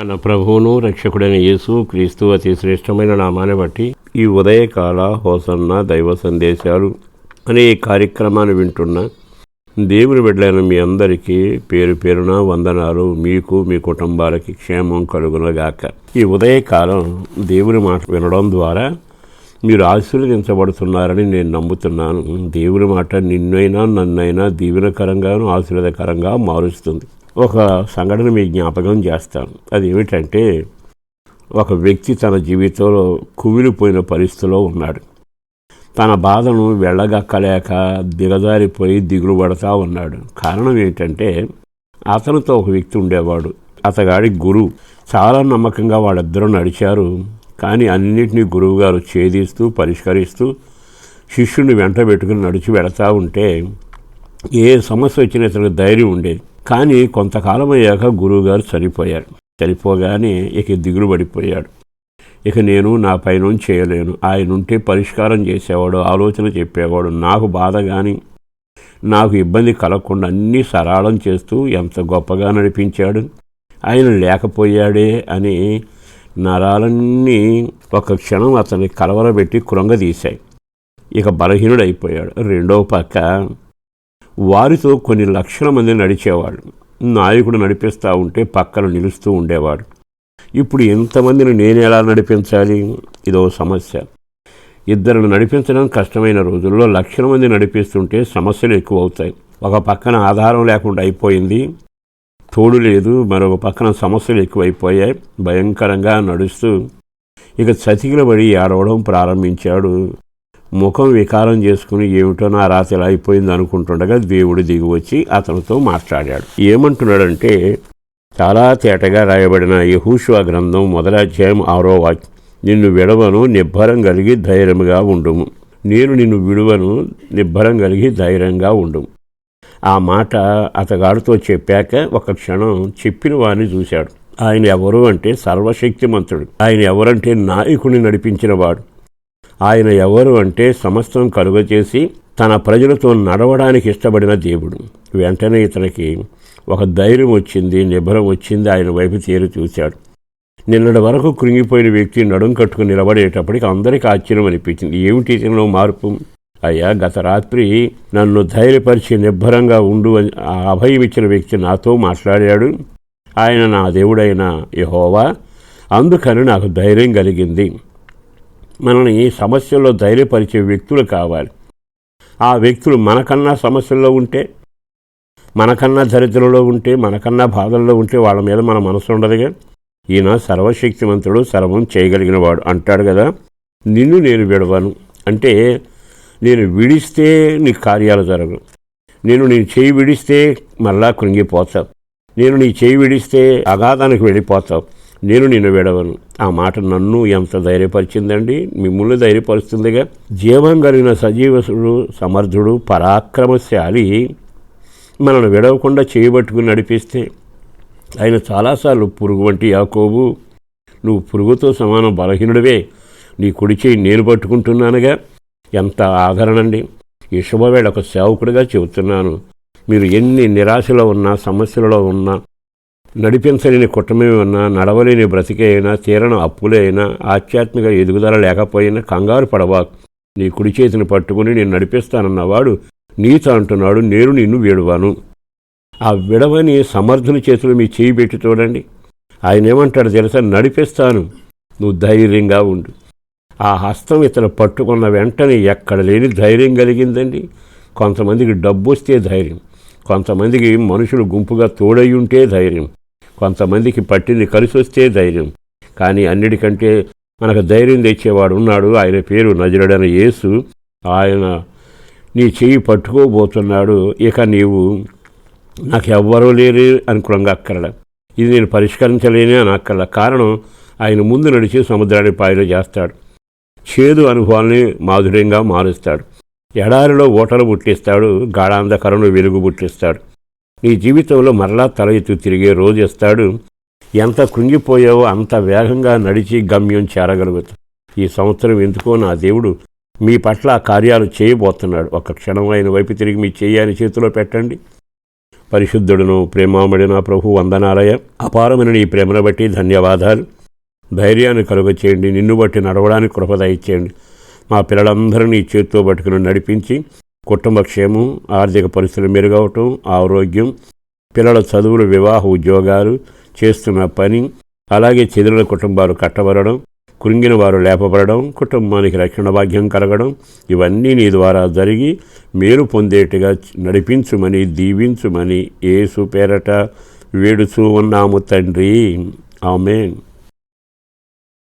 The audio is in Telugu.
మన ప్రభువును రక్షకుడైన యేసు క్రీస్తు అతి శ్రేష్టమైన నామాన్ని బట్టి ఈ ఉదయకాల హోసన్న దైవ సందేశాలు అనే ఈ కార్యక్రమాన్ని వింటున్న దేవుని బిడ్డలైన మీ అందరికీ పేరు పేరున వందనాలు. మీకు మీ కుటుంబాలకి క్షేమం కలుగునగాక. ఈ ఉదయకాలం దేవుని మాట వినడం ద్వారా మీరు ఆశీర్వదించబడుతున్నారని నేను నమ్ముతున్నాను. దేవుని మాట నిన్నైనా నన్నైనా దీవెనకరంగాను ఆశీర్వదకరంగా మారుస్తుంది. ఒక సంఘటన మీ జ్ఞాపకం చేస్తాను. అది ఏమిటంటే ఒక వ్యక్తి తన జీవితంలో కుమిలిపోయిన పరిస్థితిలో ఉన్నాడు. తన బాధను వెళ్ళగక్కలేక దిగజారిపోయి దిగులు పడతా ఉన్నాడు. కారణం ఏంటంటే అతనితో ఒక వ్యక్తి ఉండేవాడు. అతగాడి గురువు. చాలా నమ్మకంగా వాళ్ళిద్దరూ నడిచారు. కానీ అన్నింటినీ గురువుగారు ఛేదిస్తూ పరిష్కరిస్తూ శిష్యుని వెంట పెట్టుకుని నడిచి వెళతా ఉంటే ఏ సమస్య వచ్చినా ఇతనికి ధైర్యం ఉండేది. కానీ కొంతకాలం అయ్యాక గురువుగారు చనిపోయారు. చనిపోగానే ఇక దిగులు పడిపోయాడు ఇక నేను నా పైన చేయలేను. ఆయన ఉంటే పరిష్కారం చేసేవాడు ఆలోచన చెప్పేవాడు. నాకు బాధ కానీ నాకు ఇబ్బంది కలగకుండా అన్నీ సరళం చేస్తూ ఎంత గొప్పగా నడిపించాడు. ఆయన లేకపోయాడే అని నరాలన్నీ ఒక క్షణం అతన్ని కలవరబెట్టి కృంగదీశాయి. ఇక బలహీనుడైపోయాడు. రెండో పక్క వారితో కొన్ని లక్షల మంది నడిచేవాడు నాయకుడు నడిపిస్తూ ఉంటే పక్కన నిలుస్తూ ఉండేవాడు. ఇప్పుడు ఎంతమందిని నేను ఎలా నడిపించాలి? ఇదో సమస్య. ఇద్దరిని నడిపించడం కష్టమైన రోజుల్లో లక్షల మంది నడిపిస్తుంటే సమస్యలు ఎక్కువ అవుతాయి ఒక పక్కన ఆధారం లేకుండా అయిపోయింది. తోడు లేదు. మరొక పక్కన సమస్యలు ఎక్కువైపోయాయి. భయంకరంగా నడుస్తూ ఇక చతికిలబడి ఏడవడం ప్రారంభించాడు. ముఖం వికారం చేసుకుని ఏమిటో నా రాత ఇలా అయిపోయింది అనుకుంటుండగా దేవుడు దిగి వచ్చి అతనితో మాట్లాడాడు. ఏమంటున్నాడంటే చాలా తేటగా రాయబడిన యహూషువ గ్రంథం మొదటి ఆరో వాక్యం నిన్ను విడవను నిబ్బరం కలిగి ధైర్యంగా ఉండుము. నేను నిన్ను విడువను నిబ్బరం కలిగి ధైర్యంగా ఉండుము. ఆ మాట అతగాడితో చెప్పాక ఒక క్షణం చెప్పిన వారిని చూశాడు. ఆయన ఎవరు అంటే సర్వశక్తిమంతుడు. ఆయన ఎవరంటే నాయకుని నడిపించినవాడు ఆయన ఎవరు అంటే సమస్తం కలుగచేసి తన ప్రజలతో నడవడానికి ఇష్టపడిన దేవుడు. వెంటనే ఇతనికి ఒక ధైర్యం వచ్చింది నిబ్బరం వచ్చింది ఆయన వైపు తీరు చూశాడు. నిన్నటి వరకు కృంగిపోయిన వ్యక్తి నడుం కట్టుకుని నిలబడేటప్పటికి అందరికీ ఆశ్చర్యం అనిపించింది. ఏమిటి ఇతనిలో మార్పు? అయ్యా గత రాత్రి నన్ను ధైర్యపరిచి నిబ్బరంగా ఉండు అని ఆ అభయం ఇచ్చిన వ్యక్తి నాతో మాట్లాడాడు. ఆయన నా దేవుడైన యహోవా అందుకని నాకు ధైర్యం కలిగింది. మనల్ని సమస్యల్లో ధైర్యపరిచే వ్యక్తులు కావాలి. ఆ వ్యక్తులు మనకన్నా సమస్యల్లో ఉంటే మనకన్నా దరిద్రంలో ఉంటే మనకన్నా బాధల్లో ఉంటే వాళ్ళ మీద మన మనసు ఉండదుగా. ఈయన సర్వశక్తివంతుడు సర్వం చేయగలిగినవాడు అంటాడు కదా. నిన్ను నేను విడవను. అంటే నేను విడిస్తే నీ కార్యాలు జరగవు. నేను నీ చేయి విడిస్తే మళ్ళా కృంగిపోతావు. నేను నీ చేయి విడిస్తే అగాధానికి వెళ్ళిపోతావు. నేను నిన్ను విడవను. ఆ మాట నన్ను ఎంత ధైర్యపరిచిందండి? మిమ్మల్ని ధైర్యపరుస్తుందిగా. జీవం కలిగిన సజీవసుడు సమర్థుడు పరాక్రమశాలి. మనల్ని విడవకుండా చేయబట్టుకుని నడిపిస్తే ఆయన చాలాసార్లు పురుగు వంటి యాకోబు నువ్వు పురుగుతో సమానం బలహీనుడివే. నీ కుడి చేయి నేను పట్టుకుంటున్నానుగా. ఎంత ఆదరణండి. ఈ శుభవేళ ఒక సేవకుడిగా చెబుతున్నాను. మీరు ఎన్ని నిరాశలో ఉన్నా సమస్యలలో ఉన్నా నడిపించలేని కుటుంబమే ఉన్నా నడవలేని బ్రతికే అయినా తీరను అప్పులే అయినా ఆధ్యాత్మిక ఎదుగుదల లేకపోయినా కంగారు పడవా. నీ కుడి చేతిని పట్టుకుని నేను నడిపిస్తానన్నవాడు నీతో అంటున్నాడు నేను నిన్ను వీడువాను. ఆ విడవని సమర్థుని చేతులు మీ చేయి పెట్టి చూడండి. ఆయన ఏమంటాడు తెలుసా? నడిపిస్తాను. నువ్వు ధైర్యంగా ఉండు. ఆ హస్తం ఇతను పట్టుకున్న వెంటనే ఎక్కడ లేని ధైర్యం కలిగిందండి. కొంతమందికి డబ్బు వస్తే ధైర్యం. కొంతమందికి మనుషులు గుంపుగా తోడై ఉంటే ధైర్యం. కొంతమందికి పట్టింది కలిసి వస్తే ధైర్యం. కానీ అన్నిటికంటే మనకు ధైర్యం తెచ్చేవాడు ఉన్నాడు. ఆయన పేరు నజరుడైన యేసు. ఆయన నీ చెయ్యి పట్టుకోబోతున్నాడు. ఇక నీవు నాకు ఎవ్వరూ లేరు అనుకులంగా అక్కర్ల ఇది నేను పరిష్కరించలేనే అని అక్కర్ల కారణం ఆయన ముందు నడిచి సముద్రాన్ని పాయలు చేస్తాడు. చేదు అనుభవాల్ని మాధుర్యంగా మారుస్తాడు. ఎడారిలో ఓటలు పుట్టిస్తాడు గాఢాంధకరను వెలుగు పుట్టిస్తాడు నీ జీవితంలో మరలా తల ఎత్తు తిరిగే రోజు ఇస్తాడు ఎంత కృంగిపోయావో అంత వేగంగా నడిచి గమ్యం చేరగలుగుతావు. ఈ సంవత్సరం ఎందుకో నా దేవుడు మీ పట్ల ఆ కార్యాలు చేయబోతున్నాడు. ఒక క్షణం ఆయన వైపు తిరిగి మీ చేయాని చేతిలో పెట్టండి. పరిశుద్ధుడును ప్రేమామడిన ప్రభు వందనాలయ. అపారమైన నీ ప్రేమను బట్టి ధన్యవాదాలు. ధైర్యాన్ని కలుగ చేయండి. నిన్ను బట్టి నడవడానికి కృప ఇచ్చేయండి మా పిల్లలందరూ నీ చేతితో పట్టుకుని నడిపించి కుటుంబ క్షేమం ఆర్థిక పరిస్థితులు మెరుగవటం ఆరోగ్యం పిల్లల చదువులు వివాహ ఉద్యోగాలు చేస్తున్న పని అలాగే చెదిరిన కుటుంబాలు కట్టబడడం కృంగిన వారు లేపబడడం కుటుంబానికి రక్షణ భాగ్యం కలగడం ఇవన్నీ నీ ద్వారా జరిగి మేలు పొందేట్టుగా నడిపించుమని దీవించుమని ఏసు పేరట వేడుచూ ఉన్నాము తండ్రి. ఆమెన్.